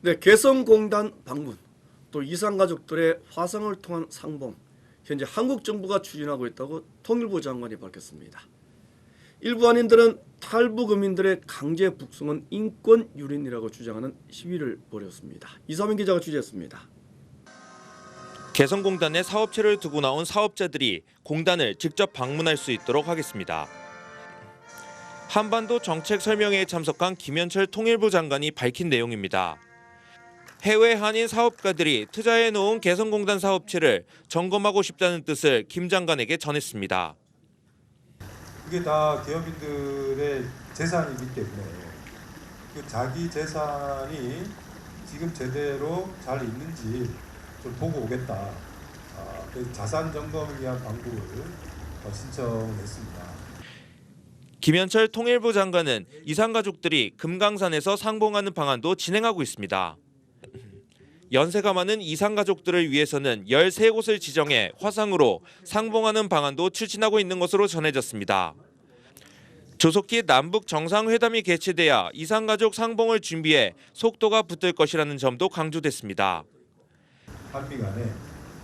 네, 개성공단 방문 또 이산가족들의 화상을 통한 상봉 현재 한국 정부가 추진하고 있다고 통일부 장관이 밝혔습니다. 일부 한인들은 탈북어민들의 강제 북송은 인권 유린이라고 주장하는 시위를 벌였습니다. 이사민 기자가 취재했습니다. 개성공단에 사업체를 두고 나온 사업자들이 공단을 직접 방문할 수 있도록 하겠습니다. 한반도 정책 설명회에 참석한 김현철 통일부 장관이 밝힌 내용입니다. 해외 한인 사업가들이 투자해 놓은 개성공단 사업체를 점검하고 싶다는 뜻을 김 장관에게 전했습니다. 이게 다 기업인들의 재산이기 때문에 그 자기 재산이 지금 제대로 잘 있는지 좀 보고 오겠다. 아, 그 자산 점검을 위한 방법을 어, 신청했습니다. 김현철 통일부 장관은 이산 가족들이 금강산에서 상봉하는 방안도 진행하고 있습니다. 연세가 많은 이산 가족들을 위해서는 13곳을 지정해 화상으로 상봉하는 방안도 추진하고 있는 것으로 전해졌습니다. 조속히 남북 정상회담이 개최돼야 이산 가족 상봉을 준비해 속도가 붙을 것이라는 점도 강조됐습니다. 한미 간에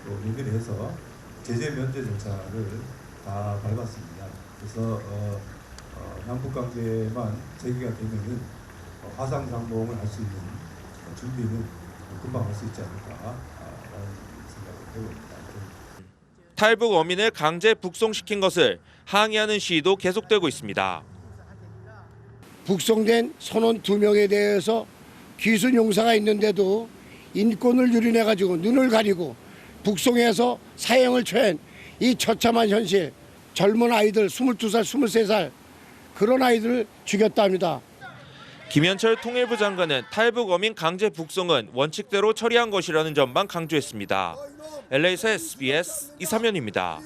또 연결해서 제재 면제 절차를 다 밟았습니다. 그래서 어, 어, 남북 관계만 되면은 어, 화상 상봉을 할 수 있는 어, 준비는 금방 할 수 있지 않을까라는 생각을 해고 있습니다. 탈북 어민을 강제 북송시킨 것을 항의하는 시위도 계속되고 있습니다. 북송된 선원 두 명에 대해서 귀순 용사가 있는데도 인권을 유린해 가지고 눈을 가리고 북송해서 사형을 처한 이 처참한 현실 젊은 아이들 22살 23살 그런 아이들을 죽였답니다. 김현철 통일부 장관은 탈북 어민 강제 북송은 원칙대로 처리한 것이라는 점만 강조했습니다. LA에서 SBS 이사면입니다.